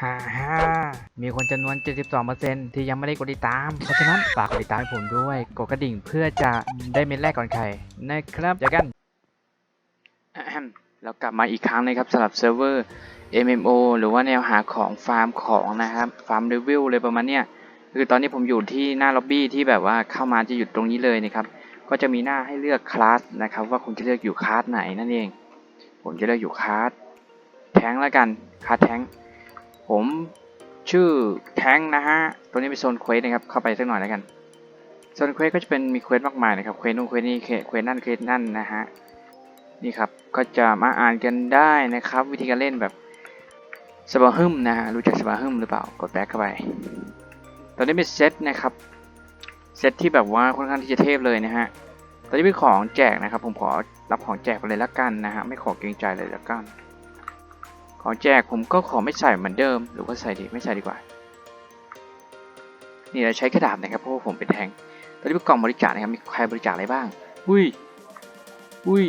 ฮ่าฮ่ามีคนจำนวน 72%ที่ยังไม่ได้กดติดตาม เพราะฉะนั้นฝากกดติดตามให้ผมด้วย กดกระดิ่งเพื่อจะได้เมนแรกก่อนใครนะครับเจอกันแล้วกลับมาอีกครั้งนะครับสำหรับเซิร์ฟเวอร์ MMO หรือว่าแนวหาของฟาร์มของนะครับ ฟาร์มเรวิลเลยประมาณเนี้ยคือตอนนี้ผมอยู่ที่หน้าล็อบบี้ที่แบบว่าเข้ามาจะหยุดตรงนี้เลยนะครับ ก็จะมีหน้าให้เลือกคลาสนะครับ ว่าคุณจะเลือกอยู่คลาสไหนนั่นเอง ผมจะเลือกอยู่คลาสแทงแล้วกันคลาสแทง ผมชื่อแทงนะฮะ ตัวนี้เป็นโซนเควสนะครับ เข้าไปสักหน่อยแล้วกัน โซนเควสก็จะเป็นมีเควสมากมายนะครับ เควสนู่นเควสนี่เควสนั่นเควสนั่นนะฮะ นี่ครับ ก็จะมาอ่านกันได้นะครับ วิธีการเล่นแบบสบาฮึมนะฮะ รู้จักสบาฮึมหรือเปล่า กดแบ็คเข้าไป ตอนนี้เป็นเซตนะครับ เซตที่แบบว่าค่อนข้างที่จะเทพเลยนะฮะ ตอนนี้เป็นของแจกนะครับ ผมขอรับของแจกไปเลยละกันนะฮะ ไม่ขอเกรงใจเลยละกัน ของแจกผมก็ขอไม่ใส่เหมือนเดิม หรือว่าใส่ดีไม่ใส่ดีกว่า นี่เราใช้กระดาษนะครับเพราะว่าผมเป็นแทงตอนนี้เป็นกล่องบริจาคนะครับมีใครบริจาคอะไรบ้างอุ้ยอุ้ย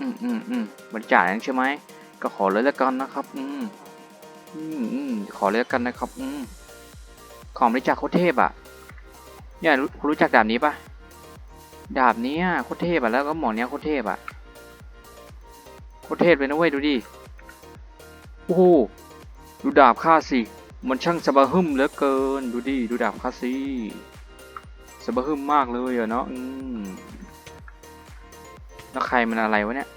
อืมอืมอืมบริจาคนั้นใช่ไหมก็ขอเลยละกันนะครับอืมอืมอืมขอเลยละกันนะครับอืมของบริจาคโคตรเทพอะเนี่ยรู้คุณรู้จักดาบนี้ปะดาบเนี้ยโคตรเทพอะแล้วก็หมอนเนี้ยโคตรเทพอะโคตรเทพเลยนะเว้ยดูดิ โอ้โหดูดาบข้าสิ มันช่างสะบะหึมเหลือเกิน ดูดิ ดูดาบข้าสิสะบะหึมมากเลยอะเนาะอืมแล้วใครมันอะไรวะเนี่ย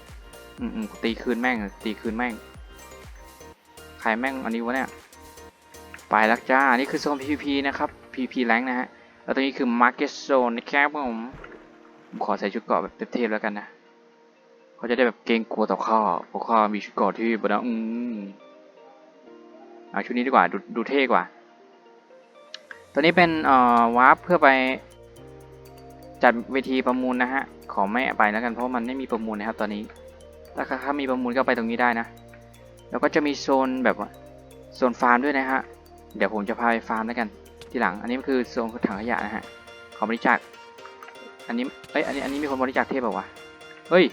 อืมตีคืนแม่งตีคืนแม่ง ใครแม่งอันนี้วะเนี่ย ไปล้วจ้านี่คือโซน PVP นะครับ PVP แรงนะฮะ แล้วตรงนี้คือ Market Zone นะครับผม ผมขอใส่ชุดเกราะแบบเทพๆแล้วกันนะ เขาจะได้แบบเกรงกลัวต่อข้าเพราะข้ามีชุดเกราะที่บนะอืมเอาชุดนี้ดีกว่าดูดูเท่กว่า ตัวนี้เป็นเอ่อวาร์ปเพื่อไปจัดเวทีประมูลนะฮะ ขอไม่ไปแล้วกันเพราะมันไม่มีประมูลนะครับตอนนี้ ถ้าถ้ามีประมูลก็ไปตรงนี้ได้นะ แล้วก็จะมีโซนแบบว่าโซนฟาร์มด้วยนะฮะ เดี๋ยวผมจะพาไปฟาร์มแล้วกันทีหลัง อันนี้คือโซนถังขยะนะฮะ ขอบริจาค อันนี้ เอ้ย อันนี้ อันนี้มีคนบริจาคเทพเปล่าวะ เฮ้ย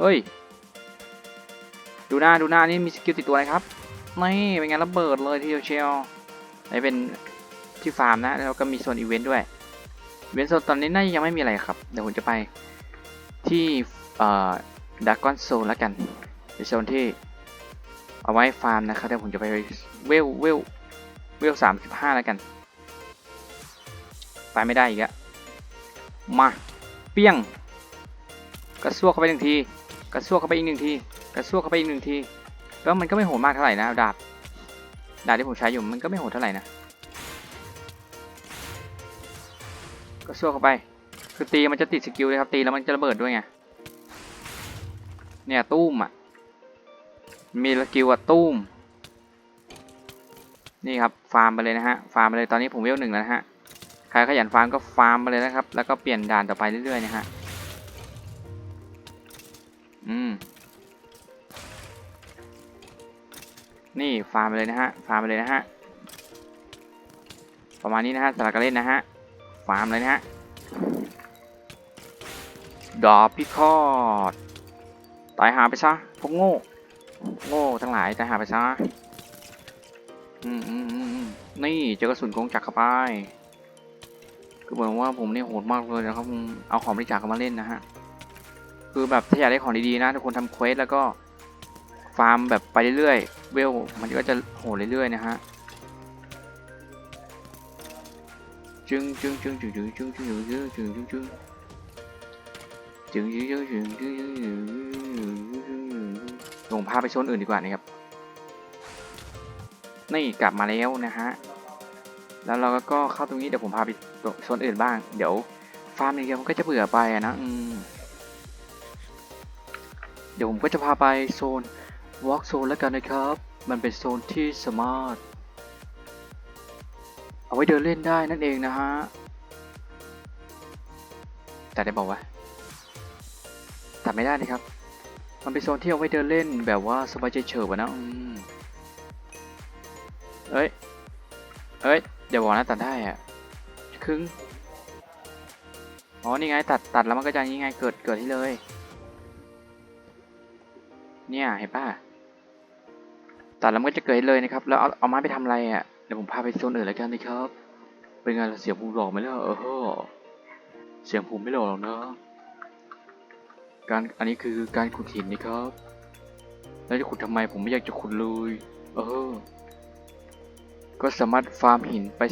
เฮ้ย ดูหน้าดูหน้านี่มีสกิลติดตัวนะครับ นี่เป็นงานระเบิดเลยทีเดียวเชียวนนี้เป็นที่ฟาร์มนะ แล้วก็มีโซนอีเวนต์ด้วย อีเวนต์โซนตอนนี้น่าจะยังไม่มีอะไรครับ เดี๋ยวผมจะไปที่เอ่อดักกอนโซนแล้วกันเป็นโซนที่เอาไว้ฟาร์มนะครับเดี๋ยวผมจะไปเวลเวลเวลสามสิบห้าแล้วกันไปไม่ได้อีกอะมา เปี้ยง กระซวกเข้าไปหนึ่งที กระซวกเข้าไปอีกหนึ่งที กระซวกเข้าไปอีกหนึ่งที แล้วมันก็ไม่โหดมากเท่าไหร่นะดาบ ดาบที่ผมใช้อยู่มันก็ไม่โหดเท่าไหร่นะ กระซวกเข้าไป คือตีมันจะติดสกิลเลยครับตีแล้วมันจะระเบิดด้วยไง เนี่ยตุ้มอะ มีสกิลอะตุ้ม นี่ครับฟาร์มไปเลยนะฮะ ฟาร์มไปเลยตอนนี้ผมเวลหนึ่งแล้วนะฮะ ใครขยันฟาร์มก็ฟาร์มไปเลยนะครับ แล้วก็เปลี่ยนด่านต่อไปเรื่อยๆนะฮะ อืม นี่ฟาร์มไปเลยนะฮะ ฟาร์มไปเลยนะฮะ ประมาณนี้นะฮะสลักการเล่นนะฮะ ฟาร์มเลยนะฮะ ดอพิคอดตายหาไปซะ พวกโง่ โง่ทั้งหลายตายหาไปซะ อืมอืมอืมนี่เจอกระสุนกงจักรเข้าไปคือเหมือนว่าผมนี่โหดมากเลยนะครับ เอาของบริจาคมาเล่นนะฮะ คือแบบถ้าอยากได้ของดีๆนะทุกคนทำเควสแล้วก็ฟาร์มแบบไปเรื่อยๆเวลมันก็จะโหดเรื่อยๆนะฮะจึงจึงจึงจึงจึงจึงจึงจึงจึงจึงจึงจึงจึงจึงจึงจึงจึงจึงผมพาไปโซนอื่นดีกว่านะครับนี่กลับมาแล้วนะฮะแล้วเราก็เข้าตรงนี้เดี๋ยวผมพาไปโซนอื่นบ้าง เดี๋ยวฟาร์มอย่างเดียวมันก็จะเบื่อไปอะนะอืม เดี๋ยวผมก็จะพาไปโซน Walk Zone แล้วกันนะครับ มันเป็นโซนที่สมารถเอาไว้เดินเล่นได้นั่นเองนะฮะ แต่ได้บอกว่าตัดไม่ได้นะครับ มันเป็นโซนที่เอาไว้เดินเล่นแบบว่าสบายใจเฉิบอะนะอืมเอ้ย เอ้ย เดี๋ยวบอกนะตัดได้อะครึ่ง อ๋อ นี่ไงตัดตัดแล้วมันก็จะย่งนี้ไงเกิดเกิดที่เลย เนี่ยเห็นป่ะตัดแล้วมันก็จะเกิดเลยนะครับ แล้วเอาเอาไม้ไปทำอะไรอะเดี๋ยวผมพาไปโซนอื่นแล้วกันนะครับ เป็นไงล่ะเสียงผมหลอกไหมล่ะเออเสียงผมไม่หลอกหรอกนะการอันนี้คือการขุดหินนี่ครับ แล้วจะขุดทำไมผมไม่อยากจะขุดเลยเออ ก็สามารถฟาร์มหินไป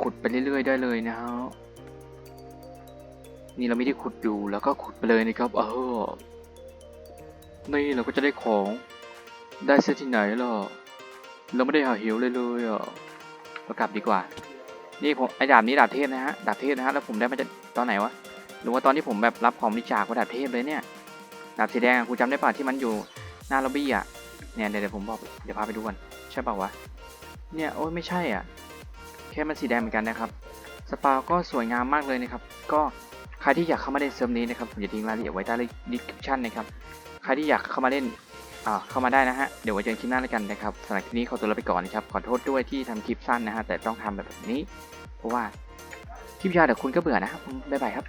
ขุดไปเรื่อยๆ ได้เลยนะฮะนี่เราไม่ได้ขุดอยู่แล้วก็ขุดไปเลยนะครับ เออ นี่เราก็จะได้ของ ได้เส้นที่ไหนล่ะ เราไม่ได้หาเหวเลยเลยอะเรากลับดีกว่า นี่ผมไอ้ดาบนี้ดาบเทพนะฮะ ดาบเทพนะฮะ แล้วผมได้มาจากตอนไหนวะ หรือว่าตอนที่ผมแบบรับของบริจาคว่าดาบเทพเลยเนี่ย ดาบสีแดงอะกูจำได้ป่ะที่มันอยู่หน้าล็อบบี้อะ เนี่ยเดี๋ยวเดี๋ยวผมบอก เดี๋ยวพาไปดูกันใช่ป่าวะ เนี่ยโอ้ยไม่ใช่อะ แค่มันสีแดงเหมือนกันนะครับ สปาก็สวยงามมากเลยนะครับ ก็ใครที่อยากเข้ามาเล่นเซิร์ฟนี้นะครับ ผมจะทิ้งรายละเอียดไว้ใต้ดีคริปชันนะครับ ใครที่อยากเข้ามาเล่นอ่าเข้ามาได้นะฮะ เดี๋ยวไว้เจอกันคลิปหน้าแล้วกันนะครับสำหรับคลิปนี้ขอตัวลาไปก่อนนะครับ ขอโทษด้วยที่ทำคลิปสั้นนะฮะ แต่ต้องทำแบบนี้ เพราะว่าคลิปยาวเดี๋ยวคุณก็เบื่อนะครับบ๊ายบายครับ